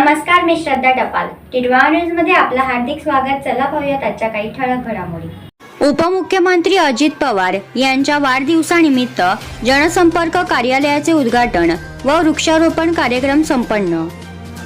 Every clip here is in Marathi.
नमस्कार मी श्रद्धा टपाल. टिडवा न्यूजमध्ये आपलं हार्दिक स्वागत. चला पाहूयात आजच्या काही ठळक घडामोडी. उपमुख्यमंत्री अजित पवार यांच्या वाढदिवसानिमित्त जनसंपर्क कार्यालयाचे उद्घाटन व वृक्षारोपण कार्यक्रम संपन्न.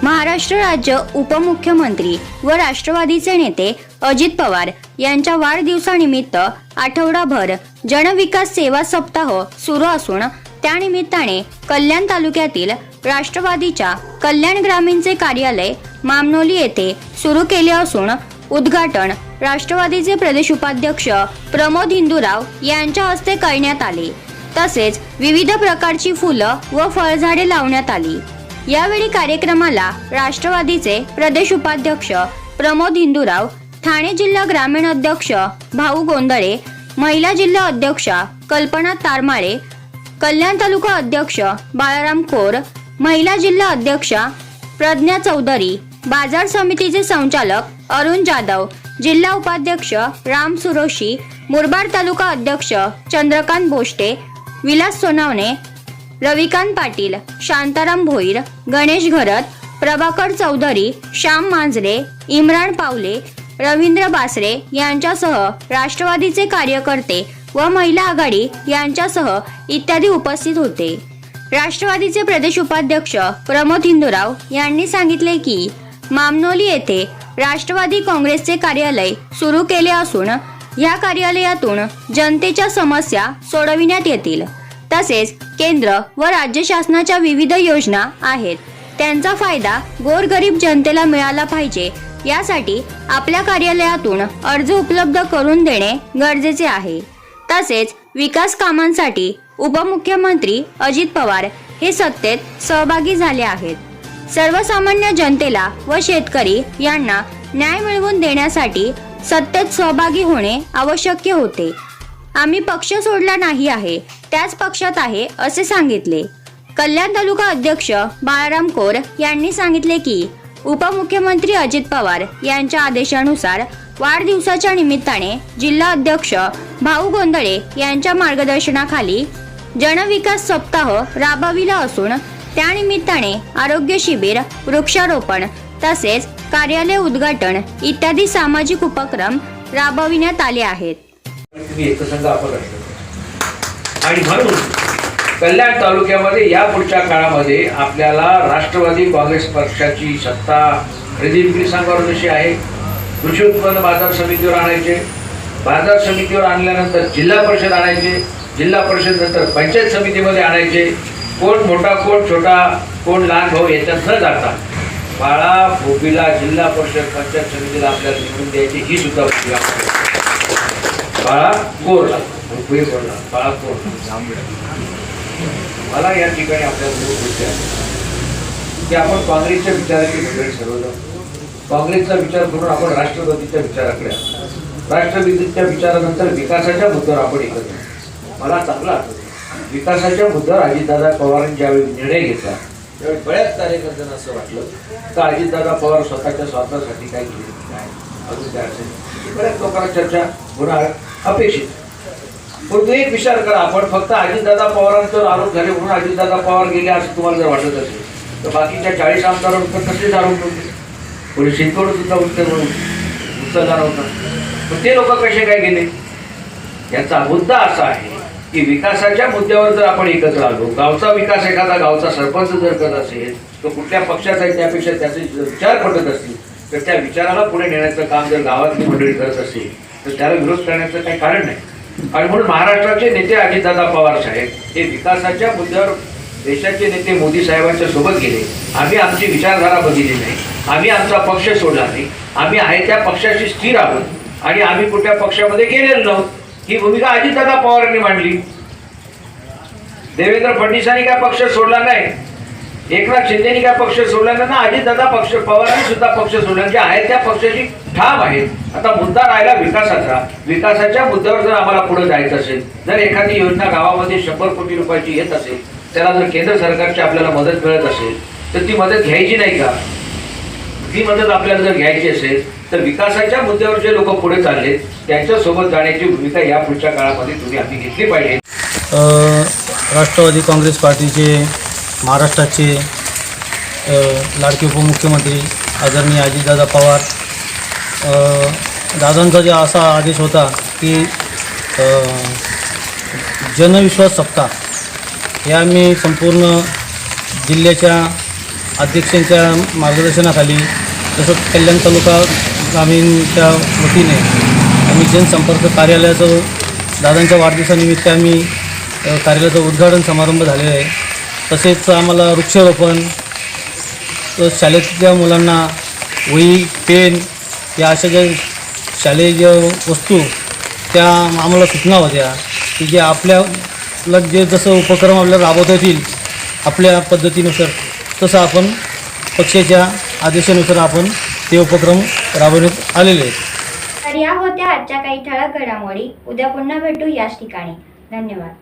महाराष्ट्र राज्य उपमुख्यमंत्री व राष्ट्रवादीचे नेते अजित पवार यांच्या वाढदिवसानिमित्त आठवडाभर जनविकास सेवा सप्ताह सुरू असून त्यानिमित्ताने कल्याण तालुक्यातील राष्ट्रवादीच्या कल्याण ग्रामीणचे कार्यालय मामनोली येथे सुरू केले असून उद्घाटन राष्ट्रवादीचे प्रदेश उपाध्यक्ष प्रमोद हिंदूराव यांच्या हस्ते करण्यात आले. तसेच विविध प्रकारची फुलं व फळझाडे लावण्यात आली. यावेळी कार्यक्रमाला राष्ट्रवादीचे प्रदेश उपाध्यक्ष प्रमोद हिंदूराव ठाणे जिल्हा ग्रामीण अध्यक्ष भाऊ गोंधळे महिला जिल्हा अध्यक्षा कल्पना तारमाळे कल्याण तालुका अध्यक्ष बाळाराम कोर महिला जिल्हा अध्यक्षा प्रज्ञा चौधरी बाजार समितीचे संचालक अरुण जाधव जिल्हा उपाध्यक्ष राम सुरोशी मुरबाड तालुका अध्यक्ष चंद्रकांत भोष्टे विलास सोनावणे रविकांत पाटील शांताराम भोईर गणेश घरत प्रभाकर चौधरी श्याम मांजरे इम्रान पावले रवींद्र बासरे यांच्यासह राष्ट्रवादीचे कार्यकर्ते व महिला आघाडी यांच्यासह इत्यादी उपस्थित होते. राष्ट्रवादीचे प्रदेश उपाध्यक्ष प्रमोद हिंदूराव यांनी सांगितले की मामनोली येथे राष्ट्रवादी काँग्रेसचे कार्यालय सुरू केले असून या कार्यालयातून जनतेच्या समस्या सोडविण्यात येतील. तसेच केंद्र व राज्य शासनाच्या विविध योजना आहेत. त्यांचा फायदा गोरगरीब जनतेला मिळाला पाहिजे यासाठी आपल्या कार्यालयातून अर्ज उपलब्ध करून देणे गरजेचे आहे. तसेच विकास कामांसाठी उपमुख्यमंत्री अजित पवार हे सत्तेत सहभागी झाले आहेत. सर्वसामान्य जनतेला व शेतकरी यांना न्याय मिळवून देण्यासाठी सत्तेत सहभागी होणे आवश्यक होते. आम्ही पक्ष सोडला नाही आहे त्याच पक्षात आहे असे सांगितले. कल्याण तालुका अध्यक्ष बाळाराम कोर यांनी सांगितले की उपमुख्यमंत्री अजित पवार यांच्या आदेशानुसार वाढदिवसाच्या निमित्ताने जिल्हा अध्यक्ष भाऊ गोंधळे यांच्या मार्गदर्शनाखाली जनविकास सप्ताह राबविला असून त्यानिमित्ताने आरोग्य शिबिर वृक्षारोपण तसेच कार्यालय उद्घाटन इत्यादी सामाजिक उपक्रम राबविण्यात आले आहेत. आणि म्हणून कल्याण तालुक्यामध्ये या पुढच्या काळामध्ये आपल्याला राष्ट्रवादी काँग्रेस पक्षाची सत्ता खरेदी विक्री सांगावर जशी आहे? कृषी उत्पन्न बाजार समितीवर आणायचे. बाजार समितीवर आणल्यानंतर जिल्हा परिषद आणायचे. जिल्हा परिषद नंतर पंचायत समितीमध्ये आणायचे. कोण मोठा कोण छोटा कोण लहान भाऊ याच्यात न जाता बाळा भोपीला जिल्हा परिषद पंचायत समितीला आपल्याला निवडून द्यायची ही सुद्धा बाळा कोरला भोपळी कोरला बाळा कोरला मला या ठिकाणी आपल्याला गोष्टी आहे. की आपण काँग्रेसच्या विचाराची मंडळी ठरवलं. काँग्रेसचा विचार करून आपण राष्ट्रवादीच्या विचाराकडे राष्ट्रवादीच्या विचारानंतर विकासाच्या मुद्द्यावर आपण एकत्र मला चांगला आठवतं. विकासाच्या मुद्द्यावर अजितदादा पवारांनी ज्यावेळी निर्णय घेतला त्यावेळी बऱ्याच कार्यकर्त्यांना असं वाटलं तर अजितदादा पवार स्वतःच्या स्वार्थासाठी काय केले काय अजून काय असेल? बऱ्याच लोकांना चर्चा होणार अपेक्षित. परंतु विचार करा आपण फक्त अजितदादा पवारांच्यावर आरोप झाले म्हणून अजितदादा पवार गेले असं तुम्हाला जर वाटत असेल तर बाकीच्या चाळीस आमदारांवर कसे आरोप होते. कोणी शिंदोड सुद्धा उत्तर उत्तरदार होता. पण ते लोक कसे काय गेले? याचा मुद्दा असा आहे की विकासाच्या मुद्द्यावर जर आपण एकत्र आलो गावचा विकास एखादा गावचा सरपंच जर करत असेल तो कुठल्या पक्षाचा आहे त्यापेक्षा त्याचे जर विचार पटत असतील तर त्या विचाराला पुढे नेण्याचं काम जर गावातली मंडळी करत असेल तर त्याला विरोध करण्याचं काही कारण नाही. आणि म्हणून महाराष्ट्राचे नेते अजितदादा पवार साहेब हे विकासाच्या मुद्द्यावर देशाचे नेते मोदी साहेबांच्या सोबत गेले. आम्ही आमची विचारधारा बदलली नाही. आम्ही आमचा पक्ष सोडला नाही. आम्ही आहे त्या पक्षाशी स्थिर आहोत. आणि आम्ही कुठल्या पक्षामध्ये गेलेलो नव्हतो. ही भूमिका अजितदादा पवारांनी मांडली. देवेंद्र फडणवीसांनी काय पक्ष सोडला नाही? एकनाथ शिंदेनी काय पक्ष सोडला नाही ना? अजितदादा पक्ष पवारांनी सुद्धा पक्ष सोडला. जे आहेत त्या पक्षाची ठाम आहेत. आता मुद्दा राहिला विकासाचा. विकासाच्या मुद्द्यावर जर आम्हाला पुढे जायचं असेल जर एखादी योजना गावामध्ये शंभर कोटी रुपयाची येत असेल त्याला जर केंद्र सरकारची आपल्याला मदत मिळत असेल तर ती मदत घ्यायची नाही का? ती मदत आपल्याला जर घ्यायची असेल तर विकासाच्या मुद्द्यावर जे लोक पुढे चालले त्यांच्यासोबत जाण्याची भूमिका या पुढच्या काळामध्ये तुम्ही आम्ही घेतली पाहिजे. राष्ट्रवादी काँग्रेस पार्टीचे महाराष्ट्राचे लाडके उपमुख्यमंत्री आदरणीय अजितदादा पवार दादांचा जे असा आदेश होता की जनविश्वास सप्ताह या मी संपूर्ण जिल्ह्याच्या अध्यक्षांच्या मार्गदर्शनाखाली तसंच कल्याण तालुका ग्रामीणच्या वतीने आम्ही जनसंपर्क कार्यालयाचं दादांच्या वाढदिवसानिमित्त आम्ही कार्यालयाचं उद्घाटन समारंभ झालेला आहे. तसेच आम्हाला वृक्षारोपण शाळेतल्या मुलांना वही पेन या अशा ज्या शालेय ज्या वस्तू त्या आम्हाला सूचना होत्या की जे आपल्याला जे जसं उपक्रम आपल्याला राबवता येतील आपल्या पद्धतीनुसार तसं आपण पक्षाच्या आदेशानुसार आपण ते उपक्रम राबवण्यात आलेले आहेत. तर या होत्या आजच्या काही ठळक घडामोडी. उद्या पुन्हा भेटू याच ठिकाणी. धन्यवाद.